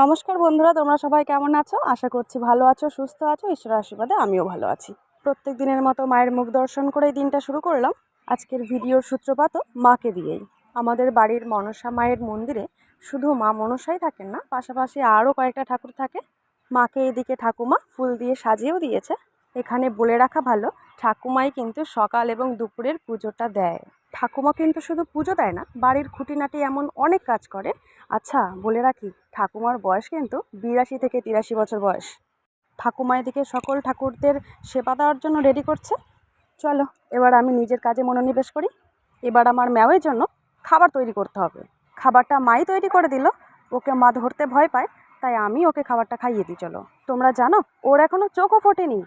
নমস্কার বন্ধুরা, তোমরা সবাই কেমন আছো? আশা করছি ভালো আছো, সুস্থ আছো, ঈশ্বরের আশীর্বাদে আমিও ভালো আছি। প্রত্যেক দিনের মতো মায়ের মুখ দর্শন করে দিনটা শুরু করলাম। আজকের ভিডিওর সূত্রপাতও মাকে দিয়েই। আমাদের বাড়ির মনসা মায়ের মন্দিরে শুধু মা মনসাই থাকেন না, পাশাপাশি আরও কয়েকটা ঠাকুর থাকে। মাকে এদিকে ঠাকুমা ফুল দিয়ে সাজিয়েও দিয়েছে। এখানে বলে রাখা ভালো, ঠাকুমাই কিন্তু সকাল এবং দুপুরের পুজোটা দেয়। ঠাকুমা কিন্তু শুধু পুজো দেয় না, বাড়ির খুঁটিনাটি এমন অনেক কাজ করে আচ্ছা বলে রাখি, ঠাকুমার বয়স কিন্তু বিরাশি থেকে তিরাশি বছর বয়স। ঠাকুমা এদিকে সকল ঠাকুরদের সেবা দেওয়ার জন্য রেডি করছে। চলো, এবার আমি নিজের কাজে মনোনিবেশ করি। এবার আমার ম্যাওয়ের জন্য খাবার তৈরি করতে হবে। খাবারটা মাই তৈরি করে দিল। ওকে মা ধরতে ভয় পায়, তাই আমি ওকে খাবারটা খাইয়ে দিই, চলো। তোমরা জানো, ওর এখনও চোখও ফোটেনি।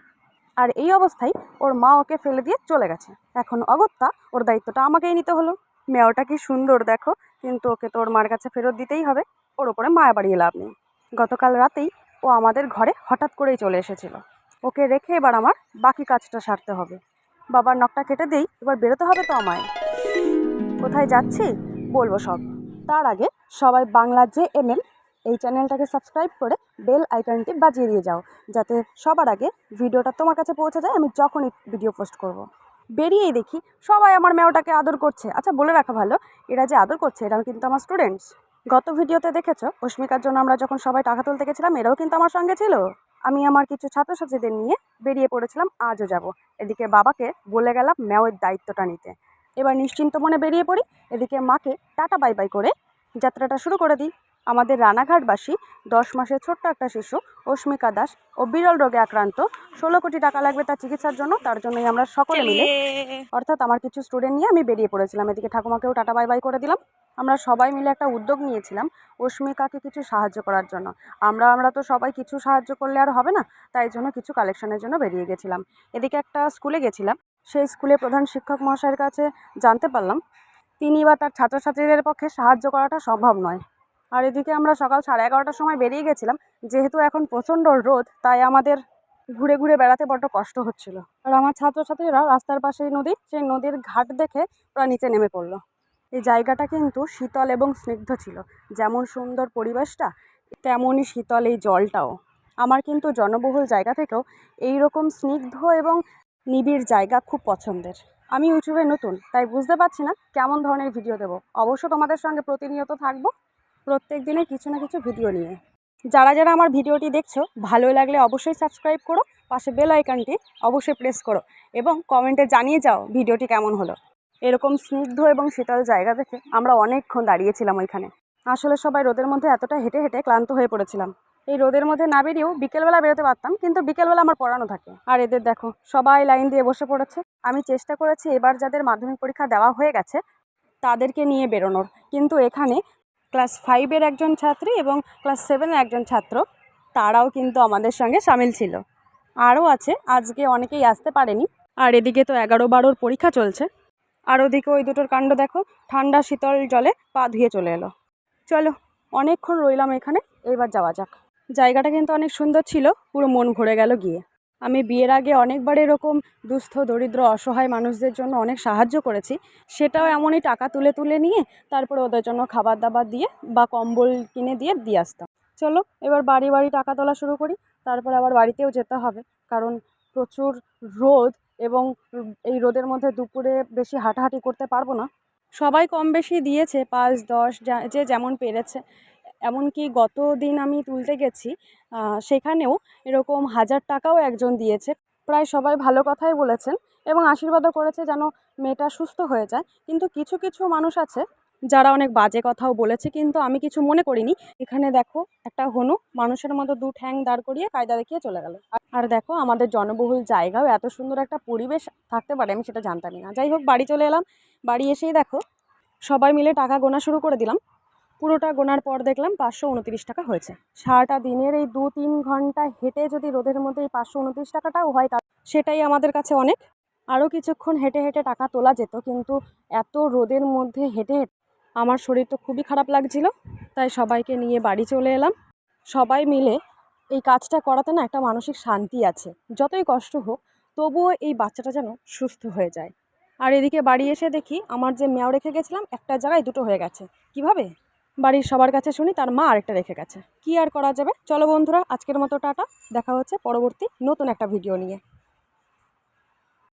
আর এই অবস্থায় ওর মা ওকে ফেলে দিয়ে চলে গেছে। এখন অগত্যা ওর দায়িত্বটা আমাকেই নিতে হলো। মেয়েটা কি সুন্দর, দেখো। কিন্তু ওকে তো ওর মার কাছে ফেরত দিতেই হবে। ওর ওপরে মায়া বাড়িয়ে লাভ নেই। গতকাল রাতেই ও আমাদের ঘরে হঠাৎ করেই চলে এসেছিল। ওকে রেখে এবার আমার বাকি কাজটা সারতে হবে। বাবার নখটা কেটে দেই, এবার বেরোতে হবে তো আমায়। কোথায় যাচ্ছি? বলব সব। তার আগে সবাই বাংলা যে এম এম এই চ্যানেলটাকে সাবস্ক্রাইব করে বেল আইকনটি বাজিয়ে দিয়ে যাও। যাতে সবার আগে ভিডিওটা তোমার কাছে পৌঁছে যায়, আমি যখনই ভিডিও পোস্ট করব। বেরিয়েই দেখি সবাই আমার মেয়েটাকে আদর করছে। আচ্ছা বলে রাখা ভালো, এরা যে আদর করছে এরা কিন্তু আমার স্টুডেন্টস গত ভিডিওতে দেখেছ অস্মিকার জন্য আমরা যখন সবাই টাকা তুলতে গেছিলাম, এরাও কিন্তু আমার সঙ্গে ছিল। আমি আমার কিছু ছাত্রছাত্রীদের নিয়ে বেরিয়ে পড়েছিলাম, আজও যাব। এদিকে বাবাকে বলে গেলাম মেয়ের দায়িত্বটা নিতে। এবার নিশ্চিন্ত মনে বেরিয়ে পড়ি, এদিকে মাকে টাটা বাই বাই করে যাত্রাটা শুরু করে দিই। আমাদের রানাঘাটবাসী দশ মাসের ছোট্ট একটা শিশু অস্মিকা দাস ও বিরল রোগে আক্রান্ত। ষোলো কোটি টাকা লাগবে তার চিকিৎসার জন্য, তার জন্যই আমরা সকলে মিলে অর্থাৎ আমার কিছু স্টুডেন্ট নিয়ে আমি বেরিয়ে পড়েছিলাম। এদিকে ঠাকুমাকেও টাটা বাই বাই করে দিলাম। আমরা সবাই মিলে একটা উদ্যোগ নিয়েছিলাম অস্মিকাকে কিছু সাহায্য করার জন্য। আমরা আমরা তো সবাই কিছু সাহায্য করলে আর হবে না, তাই জন্য কিছু কালেকশনের জন্য বেরিয়ে গেছিলাম। এদিকে একটা স্কুলে গেছিলাম, সেই স্কুলে প্রধান শিক্ষক মহাশয়ের কাছে জানতে পারলাম, তিনি বা তার ছাত্রছাত্রীদের পক্ষে সাহায্য করাটা সম্ভব নয়। আর এদিকে আমরা সকাল সাড়ে এগারোটার সময় বেরিয়ে গেছিলাম। যেহেতু এখন প্রচণ্ড রোদ, তাই আমাদের ঘুরে ঘুরে বেড়াতে বড্ড কষ্ট হচ্ছিল। আর আমার ছাত্রছাত্রীরা রাস্তার পাশেই নদী, সেই নদীর ঘাট দেখে ওরা নিচে নেমে পড়ল। এই জায়গাটা কিন্তু শীতল এবং স্নিগ্ধ ছিল। যেমন সুন্দর পরিবেশটা, তেমনই শীতল এই জলটাও। আমার কিন্তু জনবহুল জায়গা থেকেও এই রকম স্নিগ্ধ এবং নিবিড় জায়গা খুব পছন্দের। আমি ইউটিউবে নতুন, তাই বুঝতে পারছি না কেমন ধরনের ভিডিও দেবো। অবশ্য তোমাদের সঙ্গে প্রতিনিয়ত থাকব। প্রত্যেক দিনে কিছু না কিছু ভিডিও নিয়ে। যারা যারা আমার ভিডিওটি দেখছ, ভালো লাগলে অবশ্যই সাবস্ক্রাইব করো, পাশে বেল আইকনটি অবশ্যই প্রেস করো এবং কমেন্টে জানিয়ে যাও ভিডিওটি কেমন হলো। এরকম স্নিগ্ধ এবং শীতল জায়গা দেখে আমরা অনেকক্ষণ দাঁড়িয়েছিলাম ওইখানে। আসলে সবাই রোদের মধ্যে এতটা হেঁটে হেঁটে ক্লান্ত হয়ে পড়েছিলাম। এই রোদের মধ্যে না বেরিয়েও বিকেলবেলা বেরোতে পারতাম, কিন্তু বিকেলবেলা আমার পড়ানো থাকে। আর এদের দেখো, সবাই লাইন দিয়ে বসে পড়েছে। আমি চেষ্টা করেছি এবার যাদের মাধ্যমিক পরীক্ষা দেওয়া হয়ে গেছে, তাদেরকে নিয়ে বেরোনোর। কিন্তু এখানে ক্লাস ফাইভের একজন ছাত্রী এবং ক্লাস সেভেনের একজন ছাত্র। তারাও কিন্তু আমাদের সঙ্গে সামিল ছিল। আরও আছে, আজকে অনেকেই আসতে পারেনি। আর এদিকে তো এগারো বারোর পরীক্ষা চলছে। আর ওদিকে ওই দুটোর কাণ্ড দেখো, ঠান্ডা শীতল জলে পা ধুয়ে চলে এলো। চলো, অনেকক্ষণ রইলাম এখানে, এবার যাওয়া যাক। জায়গাটা কিন্তু অনেক সুন্দর ছিল, পুরো মন ভরে গেল গিয়ে। আমি বিয়ের আগে অনেকবার এরকম দুস্থ, দরিদ্র, অসহায় মানুষদের জন্য অনেক সাহায্য করেছি। সেটাও এমনই টাকা তুলে তুলে নিয়ে তারপরে ওদের জন্য খাবার দাবার দিয়ে বা কম্বল কিনে দিয়ে দিয়ে আসতাম। চলো, এবার বাড়ি বাড়ি টাকা তোলা শুরু করি, তারপর আবার বাড়িতেও যেতে হবে। কারণ প্রচুর রোদ এবং এই রোদের মধ্যে দুপুরে বেশি হাঁটাহাঁটি করতে পারব না। সবাই কম বেশি দিয়েছে, পাঁচ, দশ যা- যেমন পেরেছে। এমনকি গত দিন আমি তুলতে গেছি সেখানেও এরকম হাজার টাকাও একজন দিয়েছে। প্রায় সবাই ভালো কথাই বলেছেন এবং আশীর্বাদও করেছে যেন মেয়েটা সুস্থ হয়ে যায়। কিন্তু কিছু কিছু মানুষ আছে যারা অনেক বাজে কথাও বলেছে, কিন্তু আমি কিছু মনে করিনি। এখানে দেখো একটা হনু মানুষের মতো দু ঠ্যাং দাঁড় করিয়ে কায়দা দেখিয়ে চলে গেল। আর দেখো আমাদের জনবহুল জায়গাও এত সুন্দর একটা পরিবেশ থাকতে পারে, আমি সেটা জানতামই না। যাই হোক, বাড়ি চলে এলাম। বাড়ি এসেই দেখো সবাই মিলে টাকা গোনা শুরু করে দিলাম। পুরোটা গোনার পর দেখলাম পাঁচশো উনতিরিশ টাকা হয়েছে। সারাটা দিনের এই দু তিন ঘণ্টা হেঁটে যদি রোদের মধ্যে এই পাঁচশো উনতিরিশ টাকাটাও হয় তা সেটাই আমাদের কাছে অনেক। আরও কিছুক্ষণ হেঁটে হেঁটে টাকা তোলা যেত, কিন্তু এত রোদের মধ্যে হেঁটে হেঁটে আমার শরীর তো খুবই খারাপ লাগছিল, তাই সবাইকে নিয়ে বাড়ি চলে এলাম। সবাই মিলে এই কাজটা করাতে না একটা মানসিক শান্তি আছে। যতই কষ্ট হোক, তবুও এই বাচ্চাটা যেন সুস্থ হয়ে যায়। আর এদিকে বাড়ি এসে দেখি আমার যে মেয়াও রেখে গেছিলাম, একটা জায়গায় দুটো হয়ে গেছে। কীভাবে? বাড়ির সবার কাছে শুনি, তার মা আরেকটা রেখে গেছে। কি আর করা যাবে? চলো বন্ধুরা, আজকের মতো টাটা। দেখা হচ্ছে পরবর্তী নতুন একটা ভিডিও নিয়ে।